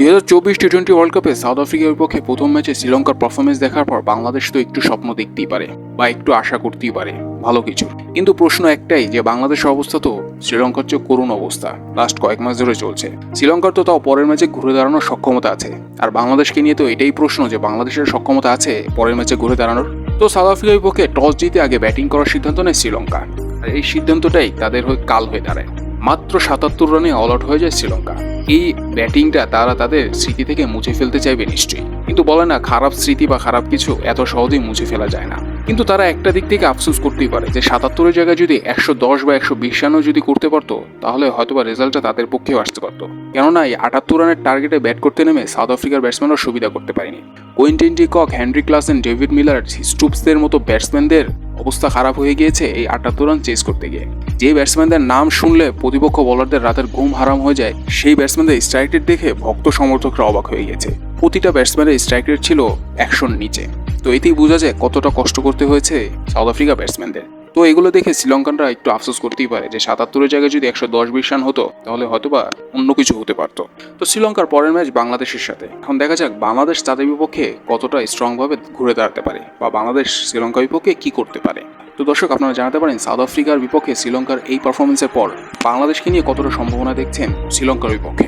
দুই হাজার চব্বিশ টি টোয়েন্টি ওয়ার্ল্ড কাপে সাউথ আফ্রিকার বিপক্ষে প্রথম ম্যাচে শ্রীলঙ্কার পারফরমেন্স দেখার পর বাংলাদেশ তো একটু স্বপ্ন দেখতেই পারে, বা একটু আশা করতেই পারে, ভালো কিছু। কিন্তু প্রশ্ন একটাই যে, বাংলাদেশের অবস্থা তো শ্রীলঙ্কার চেয়ে করুণ অবস্থা লাস্ট কয়েক মাস ধরে চলছে। শ্রীলঙ্কার তো তাও পরের ম্যাচে ঘুরে দাঁড়ানোর সক্ষমতা আছে। আর বাংলাদেশকে নিয়ে তো এটাই প্রশ্ন যে, বাংলাদেশের সক্ষমতা আছে পরের ম্যাচে ঘুরে দাঁড়ানোর? তো সাউথ আফ্রিকার বিপক্ষে টস জিতে আগে ব্যাটিং করার সিদ্ধান্ত নেয় শ্রীলঙ্কা। আর এই সিদ্ধান্তটাই তাদের হয়ে কাল হয়ে দাঁড়ায়। মাত্র সাতাত্তর রানে অল আউট হয়ে যায় শ্রীলঙ্কা। এই ব্যাটিংটা তারা তাদের স্মৃতি থেকে মুছে ফেলতে চাইবে নিশ্চয়ই। কিন্তু বলে না, খারাপ স্মৃতি বা খারাপ কিছু এত সহজেই মুছে ফেলা যায় না। কিন্তু তারা একটা দিক থেকে আফসোস করতেই পারে যে সাতাত্তরের জায়গায় যদি একশো দশ বা একশো বিশ রানও যদি করতে পারতো, তাহলে হয়তোবা রেজাল্টটা তাদের পক্ষেও আসতে পারতো। কেননা এই আটাত্তর রানের টার্গেটে ব্যাট করতে নেমে সাউথ আফ্রিকার ব্যাটসম্যানরা সুবিধা করতে পারেনি। Quinton de Kock, Heinrich Klaasen, David Miller স্টুপসদের মতো ব্যাটসম্যানদের অবস্থা খারাপ হয়ে গিয়েছে এই আটাত্তর রান চেস করতে গিয়ে। যে ব্যাটসম্যানদের নাম শুনলে প্রতিপক্ষ বলারদের রাতের ঘুম হারাম হয়ে যায়, সেই ব্যাটসম্যানদের স্ট্রাইক রেট দেখে ভক্ত সমর্থকরা অবাক হয়ে গেছে। প্রতিটা ব্যাটসম্যানের স্ট্রাইক রেট ছিল একশোর নিচে। তো এতেই বোঝা যায় কতটা কষ্ট করতে হয়েছে সাউথ আফ্রিকা ব্যাটসম্যানদের তো এগুলো দেখে শ্রীলঙ্কানরা একটু আফসোস করতেই পারে যে সাতাত্তরের জায়গায় যদি একশো দশ বিশ রান হতো, তাহলে হয়তোবা অন্য কিছু হতে পারতো। তো শ্রীলঙ্কার পরের ম্যাচ বাংলাদেশের সাথে। এখন দেখা যাক বাংলাদেশ তাদের বিপক্ষে কতটা স্ট্রংভাবে ঘুরে দাঁড়াতে পারে বা বাংলাদেশ শ্রীলঙ্কার বিপক্ষে কি করতে পারে। তো দর্শক, আপনারা জানাতে পারেন সাউথ আফ্রিকার বিপক্ষে শ্রীলঙ্কার এই পারফরমেন্সের পর বাংলাদেশকে নিয়ে কতটা সম্ভাবনা দেখছেন শ্রীলঙ্কার বিপক্ষে।